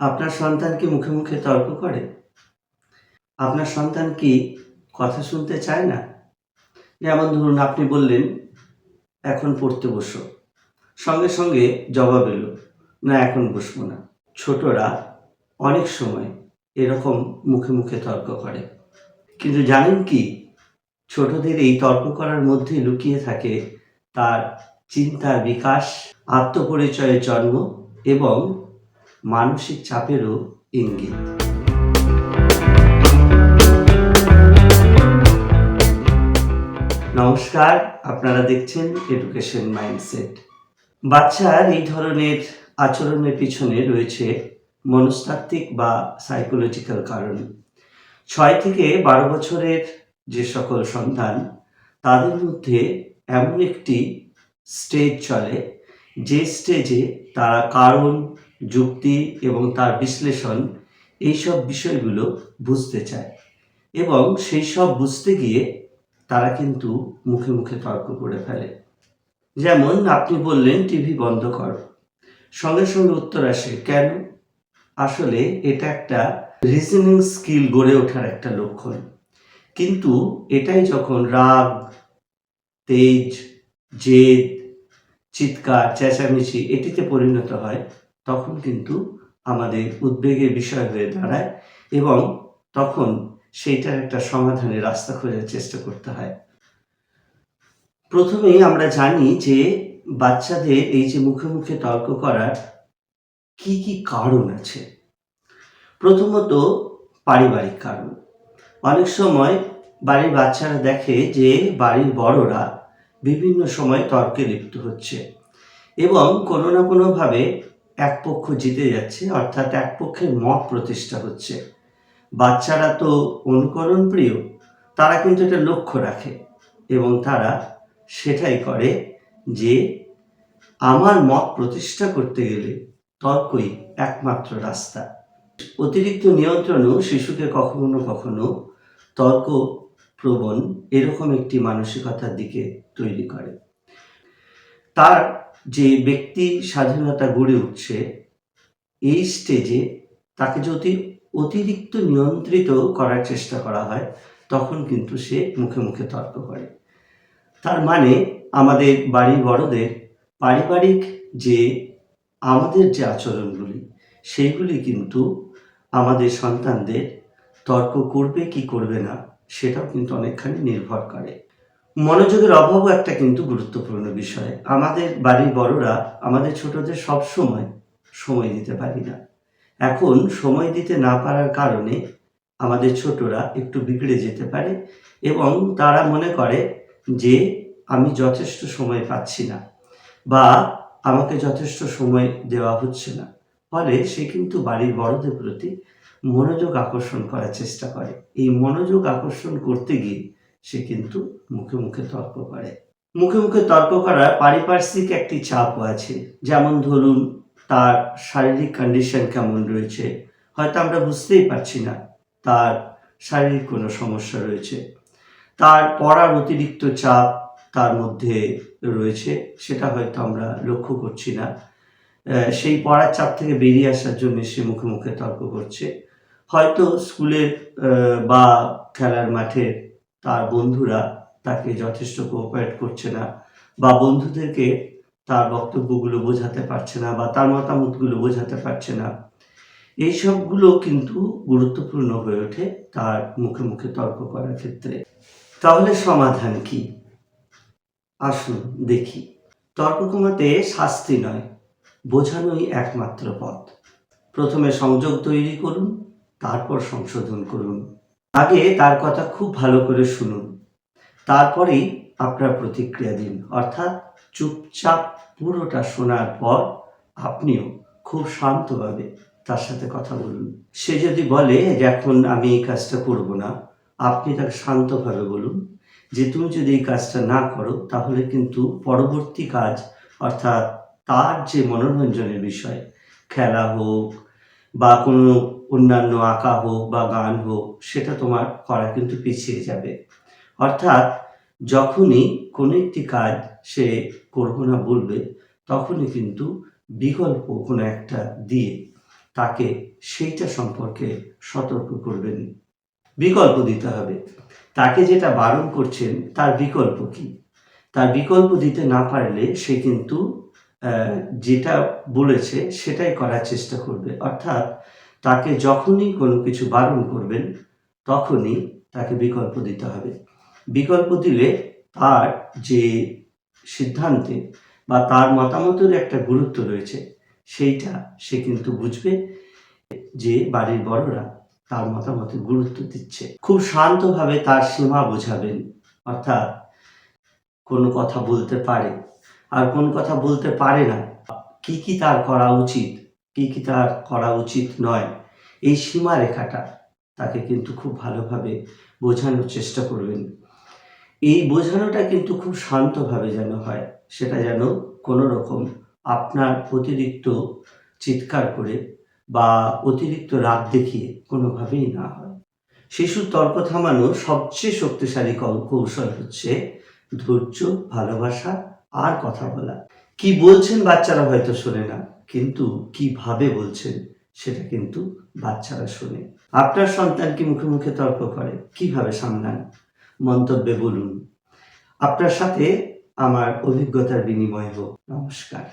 আপনার সন্তান কি মুখে মুখে তর্ক করে? আপনার সন্তান কি কথা শুনতে চায় না? যেমন ধরুন আপনি বললেন, এখন পড়তে বসো। সঙ্গে সঙ্গে জবাব এলো, না, এখন বসবো না। ছোটরা অনেক সময় এরকম মুখে মুখে তর্ক করে। কিন্তু জানেন কি? ছোটদের এই তর্ক করার মধ্যে লুকিয়ে থাকে তার চিন্তার বিকাশ, আত্মপরিচয়ের জন্ম এবং মানসিক চাপেরও ইঙ্গিত। নমস্কার, আপনারা দেখছেন এডুকেশন মাইন্ডসেট বাচ্চার এই ধরনের আচরণের পিছনে রয়েছে মনস্তাত্ত্বিক বা সাইকোলজিক্যাল কারণ। ছয় থেকে বারো বছরের যে সকল সন্তান, তাদের মধ্যে এমন একটি স্টেজ চলে, যে স্টেজে তারা কারণ যুক্তি এবং তার বিশ্লেষণ এইসব বিষয়গুলো বুঝতে চায় এবং সেই সব বুঝতে গিয়ে তারা কিন্তু মুখে মুখে তর্ক করে ফেলে। যেমন আপনি বললেন, টিভি বন্ধ কর। সঙ্গে সঙ্গে উত্তর আসে, কেন? আসলে এটা একটা রিজনিং স্কিল গড়ে ওঠার একটা লক্ষণ। কিন্তু এটাই যখন রাগ, তেজ, জেদ, চিৎকার, চেঁচামেচি এটিতে পরিণত হয় তখন কিন্তু আমাদের উদ্বেগের বিষয় হয়ে দাঁড়ায় এবং তখন সেইটার একটা সমাধানের রাস্তা খোঁজার চেষ্টা করতে হয়। প্রথমেই আমরা জানি যে বাচ্চাদের এই যে মুখে মুখে তর্ক করার কি কি কারণ আছে। প্রথমত পারিবারিক কারণ। অনেক সময় বাড়ির বাচ্চারা দেখে যে বাড়ির বড়রা বিভিন্ন সময় তর্কে লিপ্ত হচ্ছে এবং কোনো না কোনোভাবে এক পক্ষ জিতে যাচ্ছে, অর্থাৎ এক পক্ষের মত প্রতিষ্ঠা হচ্ছে। বাচ্চারা তো অনুকরণ প্রিয় তারা কিন্তু এটা লক্ষ্য রাখে এবং তারা সেটাই করে যে আমার মত প্রতিষ্ঠা করতে গেলে তর্কই একমাত্র রাস্তা। অতিরিক্ত নিয়ন্ত্রণও শিশুকে কখনো কখনো তর্ক প্রবণ এরকম একটি মানসিকতার দিকে তৈরি করে। তার যে ব্যক্তি স্বাধীনতা গড়ে উঠছে, এই স্টেজে তাকে যদি অতিরিক্ত নিয়ন্ত্রিত করার চেষ্টা করা হয়, তখন কিন্তু সে মুখে মুখে তর্ক করে। তার মানে আমাদের বাড়ির বড়দের পারিবারিক যে আমাদের যে আচরণগুলি সেইগুলি কিন্তু আমাদের সন্তানদের তর্ক করবে কি করবে না, সেটাও কিন্তু অনেকখানি নির্ভর করে। মনোযোগের অভাবও একটা কিন্তু গুরুত্বপূর্ণ বিষয়। আমাদের বাড়ির বড়রা, আমাদের ছোটদের সব সময় সময় দিতে পারি না। এখন সময় দিতে না পারার কারণে আমাদের ছোটরা একটু বিগড়ে যেতে পারে এবং তারা মনে করে যে, আমি যথেষ্ট সময় পাচ্ছি না বা, আমাকে যথেষ্ট সময় দেওয়া হচ্ছে না। ফলে সে কিন্তু বাড়ির বড়দের প্রতি মনোযোগ আকর্ষণ করার চেষ্টা করে। এই মনোযোগ আকর্ষণ করতে গিয়ে সে কিন্তু মুখে মুখে তর্ক করে। মুখে মুখে তর্ক করার পারিপার্শ্বিক একটি চাপও আছে। যেমন ধরুন, তার শারীরিক কন্ডিশন কেমন রয়েছে, হয়তো আমরা বুঝতেই পারছি না, তার শারীরিক কোনো সমস্যা রয়েছে, তার পড়ার অতিরিক্ত চাপ তার মধ্যে রয়েছে, সেটা হয়তো আমরা লক্ষ্য করছি না। সেই পড়ার চাপ থেকে বেরিয়ে আসার জন্য সে মুখে মুখে তর্ক করছে। হয়তো স্কুলের বা খেলার মাঠে তার বন্ধুরা তাকে যথেষ্ট কোঅপারেট করছে না বা বন্ধুদেরকে তার বক্তব্যগুলো বোঝাতে পারছে না বা তার মতামতগুলো বোঝাতে পারছে না। এই সবগুলো কিন্তু গুরুত্বপূর্ণ হয়ে ওঠে তার মুখে মুখে তর্ক করার ক্ষেত্রে। তাহলে সমাধান কি? আসুন দেখি। তর্ক কমাতে শাস্তি নয়, বোঝানোই একমাত্র পথ। প্রথমে সংযোগ তৈরি করুন, তারপর সংশোধন করুন। আগে তার কথা খুব ভালো করে শুনুন। তারপরেই আপনার প্রতিক্রিয়া দিন। অর্থাৎ চুপচাপ পুরোটা শোনার পর আপনিও খুব শান্তভাবে তার সাথে কথা বলুন। সে যদি বলে যে এখন আমি এই কাজটা করব না, আপনি তাকে শান্তভাবে বলুন যে তুমি যদি এই কাজটা না করো, তাহলে কিন্তু পরবর্তী কাজ, অর্থাৎ তার যে মনোরঞ্জনের বিষয়, খেলা হোক বা কোনো অন্যান্য আঁকা হোক বা গান হোক, সেটা তোমার করা কিন্তু পিছিয়ে যাবে। অর্থাৎ যখনই কোনো একটি কাজ সে করব না, বলবে, তখনই কিন্তু বিকল্প কোনো একটা দিয়ে তাকে সেইটা সম্পর্কে সতর্ক করবেন। বিকল্প দিতে হবে। তাকে যেটা বারণ করছেন, তার বিকল্প কি? তার বিকল্প দিতে না পারলে সে কিন্তু যেটা বলেছে সেটাই করার চেষ্টা করবে। অর্থাৎ তাকে যখনই কোনো কিছু বারণ করবেন, তখনই তাকে বিকল্প দিতে হবে। বিকল্প দিলে তার যে সিদ্ধান্তে বা তার মতামতের একটা গুরুত্ব রয়েছে, সেইটা সে কিন্তু বুঝবে যে বাড়ির বড়রা তার মতামতের গুরুত্ব দিচ্ছে। খুব শান্তভাবে তার সীমা বোঝাবেন, অর্থাৎ কোনো কথা বলতে পারে আর কোন কথা বলতে পারে না। কি কি তার করা উচিত, কি কি তার করা উচিত নয়, এই সীমারেখাটা তাকে কিন্তু খুব ভালোভাবে বোঝানোর চেষ্টা করবেন। এই বোঝানোটা কিন্তু খুব শান্তভাবে যেন হয়, সেটা যেন কোনো রকম আপনার অতিরিক্ত চিৎকার করে বা অতিরিক্ত রাগ দেখিয়ে কোনোভাবেই না হয়। শিশুর তর্ক থামানোর সবচেয়ে শক্তিশালী কৌশল হচ্ছে ধৈর্য, ভালোবাসা আর কথা বলা। কি বলছেন বাচ্চারা হয়তো শোনে না, কিন্তু কীভাবে বলছেন সেটা কিন্তু বাচ্চারা শোনে। আপনার সন্তান কি মুখে মুখে তর্ক করে? কীভাবে সামলান? মন্তব্যে বলুন। আপনার সাথে আমার অভিজ্ঞতার বিনিময় হোক। নমস্কার।